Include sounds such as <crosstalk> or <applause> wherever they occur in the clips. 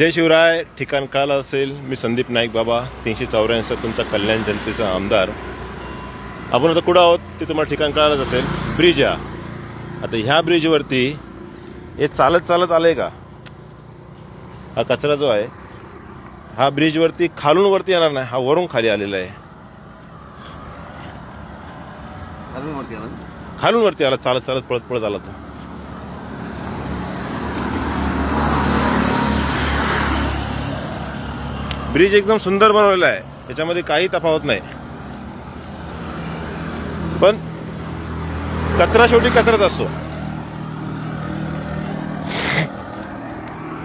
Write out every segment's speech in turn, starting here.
जय शिवराय. ठिकाण काल असेल. मी संदीप नाईक बाबा तीनशे चौऱ्याऐंशी तुमचा कल्याण जनतेचा आमदार. आपण आता कुठं आहोत? ते तुम्हाला ठिकाण कळालंच असेल. ब्रिज या. आता ह्या ब्रिजवरती हे चालत चालत आलंय का? हा कचरा जो आहे हा ब्रिजवरती खालून वरती येणार नाही. हा वरून खाली आलेला आहे. आला खालून वरती आला. चालत चालत पळत पळत आला तो. ब्रिज एकदम सुंदर बनवलेला आहे. त्याच्यामध्ये काही तफावत नाही. पण कचरा शेवटी कचराच असतो.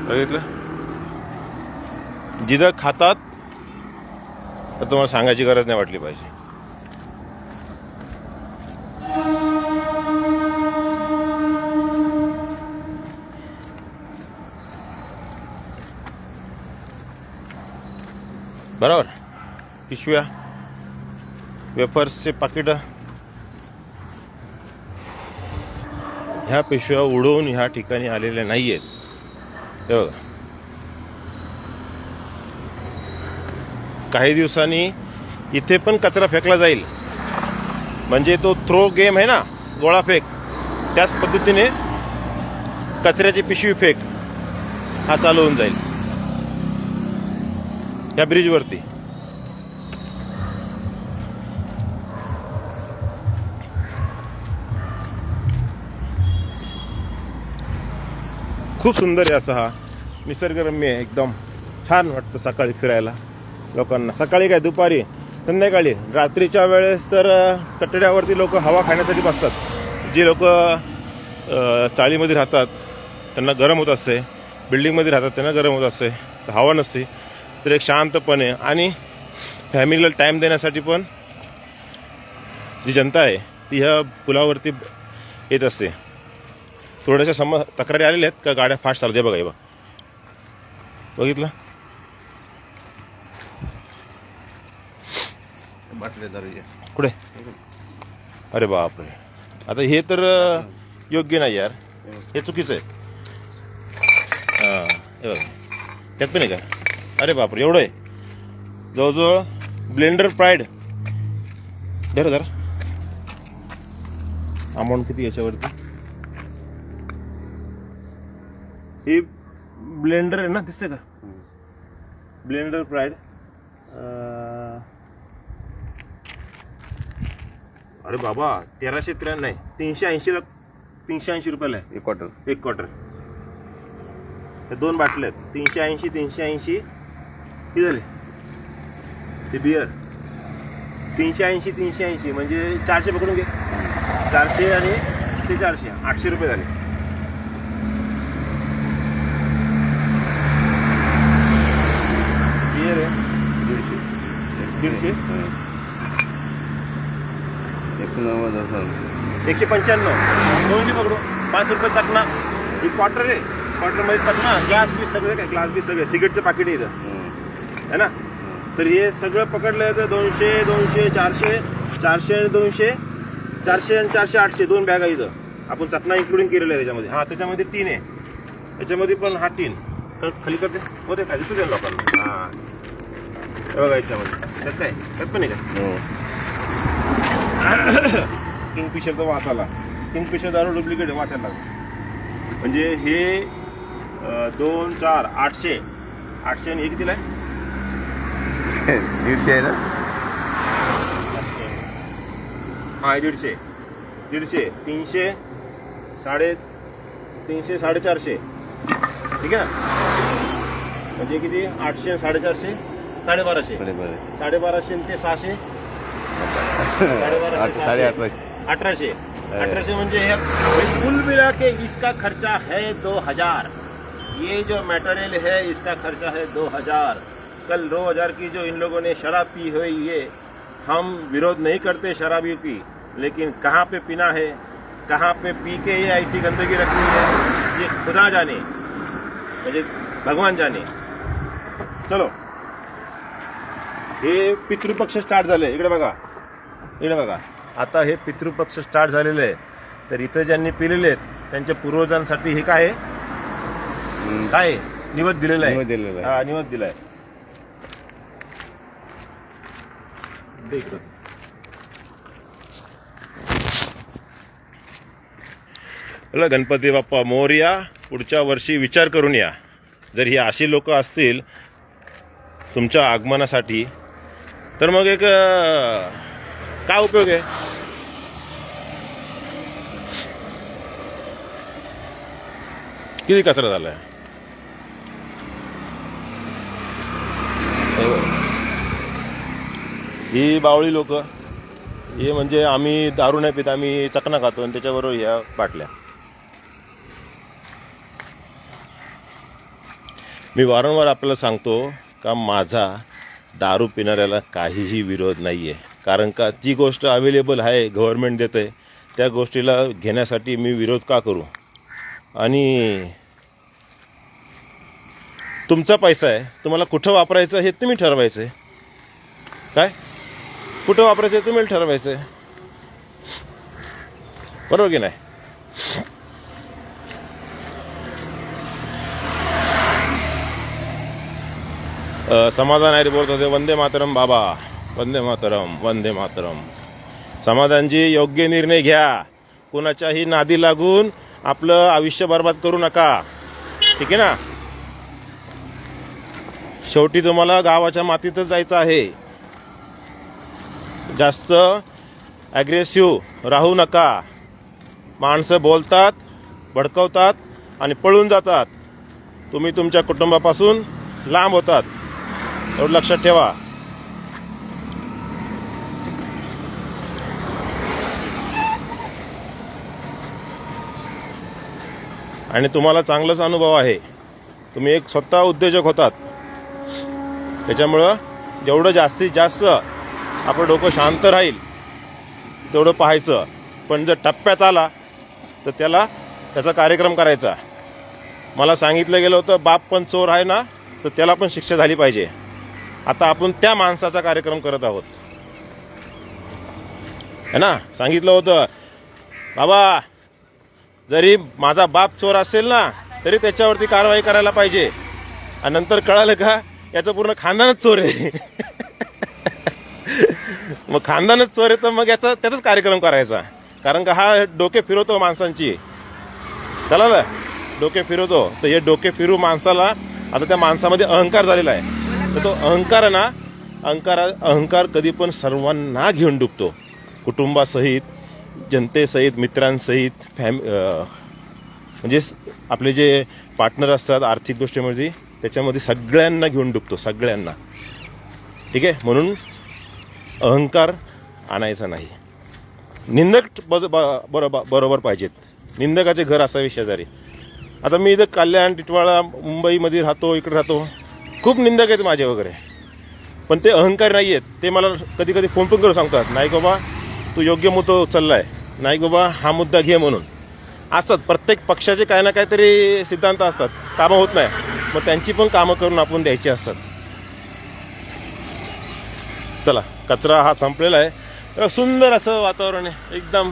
बघितलं? जिथं खातात तर तुम्हाला सांगायची गरज नाही वाटली पाहिजे. बरोबर? पिशव्या वेफर्सचे पाकिटं. ह्या पिशव्या उडवून ह्या ठिकाणी आलेल्या नाही आहेत हे बघा. काही दिवसांनी इथे पण कचरा फेकला जाईल. म्हणजे तो थ्रो गेम आहे ना गोळा फेक. त्याच पद्धतीने कचऱ्याची पिशवी फेक. हा चालू होऊन जाईल. या ब्रिजवरती. खूप सुंदर आहे असा हा निसर्गरम्य आहे एकदम छान वाटतं सकाळी फिरायला लोकांना. सकाळी काय दुपारी संध्याकाळी रात्रीच्या वेळेस तर कटड्यावरती लोक हवा खाण्यासाठी बसतात. जे लोक चाळीमध्ये राहतात त्यांना गरम होत असते. बिल्डिंगमध्ये राहतात त्यांना गरम होत असते. हवा नसते. तर एक शांतपणे आणि फॅमिलीला टाईम देण्यासाठी पण जी जनता आहे ती ह्या पुलावरती येत असते. थोड्याशा सम तक्रारी आलेल्या आहेत का गाड्या फास्ट चालते बघा हे बघ. बघितलं? कुठे? अरे बापरे. आता हे तर योग्य नाही यार. हे चुकीचं आहे. हां हे बघा. त्यात पण आहे का? अरे बापरे एवढं आहे? जवळजवळ ब्लेंडर प्राईड. धर धर. अमाऊंट किती याच्यावरती? ही ब्लेंडर आहे ना दिसते का? Blender Pride. अरे बाबा तेराशे त्र्याण्णव नाही तीनशे ऐंशीला तीनशे ऐंशी रुपयाला आहे. एक क्वार्टर एक क्वार्टर हे दोन बाटल्या आहेत. तीनशे ऐंशी तीनशे ऐंशी किती झाले? ते बियर तीनशे ऐंशी तीनशे ऐंशी. म्हणजे चारशे पकडून घे. चारशे आणि ते चारशे. आठशे रुपये झाले. बियर आहे. दीडशे. दीडशे? एकोणनव्वद एकशे पंच्याण्णव. दोनशे पकडू. पाच रुपये चकना. ही क्वार्टर आहे. क्वार्टरमध्ये चकना ग्लास बी सगळे काय ग्लास बी सगळे. सिगरेटचं पाकिट आहे इथं. है ना? तर हे सगळं पकडलं तर दोनशे दोनशे चारशे चारशे आणि दोनशे चारशे आणि चारशे आठशे दोन बॅगा इथं. आपण चकना इन्क्लुडिंग केलेलं आहे त्याच्यामध्ये. हा त्याच्यामध्ये तीन आहे. याच्यामध्ये पण हा तीन. तर खाली करते. होते काय दिसू द्या लोकांना. हा. हे बघा याच्यामध्ये. त्यात काय? त्यात पण आहे का? किंगफिशरचा वास आला. किंगफिशर दारू डुप्लिकेट आहे वासायला लागला. म्हणजे हे दोन चार आठशे. आठशे आणि हे कितीला आहे? <laughs> हा हे दीडशे. दीडशे. तीनशे साडे तीनशे साडेचारशे. ठीक आहे ना? म्हणजे किती? आठशे साडेचारशे साडेबाराशे. बरे बरे साडेबाराशे आणि ते सहाशे. आठ साडेबाराशे साडे सहाशे. अठराशे. अठारह म्हणजे हे कुल मिला के इसका खर्चा है दो हज़ार. ये जो मटेरियल है इसका खर्चा है दो हज़ार. कल दो हजार की जो इन लोगों ने शराब पी हुई ये हम विरोध नहीं करते शराबियों की लेकिन कहाँ पे पीना है कहाँ पे पी के ये ऐसी गंदगी रखनी है ये खुदा जाने म्हणजे भगवान जाने। चलो। हे पितृपक्ष स्टार्ट झाले इकडे बघा इकडे बघा. आता हे पितृपक्ष स्टार्ट झालेले आहे. तर इथं ज्यांनी पिलेले आहेत त्यांच्या पूर्वजांसाठी हे काय आहे? काय आहे? निवत दिलेला आहे. निवद दिलेला आहे. हा इकडं. गणपती बाप्पा मोर्या पुढच्या वर्षी विचार करून या. जर ही अशी लोक असतील तुमच्या आगमनासाठी तर मग एक काय उपयोग आहे? किती कचरा झाला आहे ही बावळी लोक हे म्हणजे आम्ही दारू नाही पित आम्ही चकना खातो आणि त्याच्याबरोबर ह्या बाटल्या. मी वारंवार आपल्याला सांगतो का माझा दारू पिणाऱ्याला काहीही विरोध नाही आहे कारण का जी गोष्ट अवेलेबल आहे गव्हर्नमेंट देते त्या गोष्टीला घेण्यासाठी मी विरोध का करू? आणि तुमचा पैसा आहे तुम्हाला कुठं वापरायचं हे तुम्ही ठरवायचं आहे काय? कुठं वापरायचं आहे तुम्ही ठरवायचं आहे. बरोबर की नाही? समाधान आहे बोलत होते वंदे मातरम बाबा. वंदे मातरम वंदे मातरम. समाधानजी योग्य निर्णय घ्या. कुणाच्याही नादी लागून आपलं आयुष्य बर्बाद करू नका. ठीक आहे ना? शेवटी तुम्हाला गावाच्या मातीतच जायचं आहे. जास्त ॲग्रेसिव्ह राहू नका. माणसं बोलतात भडकवतात आणि पळून जातात. तुम्ही तुमच्या कुटुंबापासून लांब होतात. एवढं लक्षात ठेवा. आणि तुम्हाला चांगलाच अनुभव आहे. तुम्ही एक स्वतः उद्योजक होतात. त्याच्यामुळं जेवढं जास्तीत जास्त आपलं डोकं शांत राहील. तेवढं पाहायचं. पण जर टप्प्यात आला तर त्याला त्याचा कार्यक्रम करायचा. मला सांगितलं गेलं होतं बाप पण चोर आहे ना तर त्याला पण शिक्षा झाली पाहिजे. आता आपण त्या माणसाचा कार्यक्रम करत आहोत. है ना? सांगितलं होतं बाबा जरी माझा बाप चोर असेल ना तरी त्याच्यावरती कारवाई करायला पाहिजे. आणि नंतर कळालं का याचं पूर्ण खानदानच चोर आहे. <laughs> मग खानदानच चोर आहे तर मग याचा त्याचाच कार्यक्रम करायचा. कारण का हा डोके फिरवतो माणसांची. चला ना. डोके फिरवतो. तर हे डोके फिरू माणसाला आता त्या माणसामध्ये अहंकार झालेला आहे. तर तो अहंकार आहे ना अहंकार अहंकार कधी पण सर्वांना घेऊन डुबतो. कुटुंबासहित जनतेसहित मित्रांसहित फॅम म्हणजे आपले जे पार्टनर असतात आर्थिक गोष्टीमध्ये त्याच्यामध्ये सगळ्यांना घेऊन डुबतो सगळ्यांना. ठीक आहे? म्हणून अहंकार आणायचा नाही. निंदक बज- ब- बरोबर बरोबर पाहिजेत. निंदकाचे घर असावे शेजारी. आता मी इथं कल्याण टिटवाळा मुंबईमध्ये राहतो इकडे राहतो. खूप निंदक आहेत माझे वगैरे. पण ते अहंकार नाही आहेत. ते मला कधी कधी फोन पण करून सांगतात नाही बाबा तू योग्य मुद्दा उचललाय. नाही बाबा हा मुद्दा घे म्हणून. असतात. प्रत्येक पक्षाचे काही ना काहीतरी सिद्धांत असतात. कामं होत नाही. मग त्यांची पण कामं करून आपण द्यायची असतात. चला कचरा हा संपलेला आहे. सुंदर असं वातावरण आहे एकदम.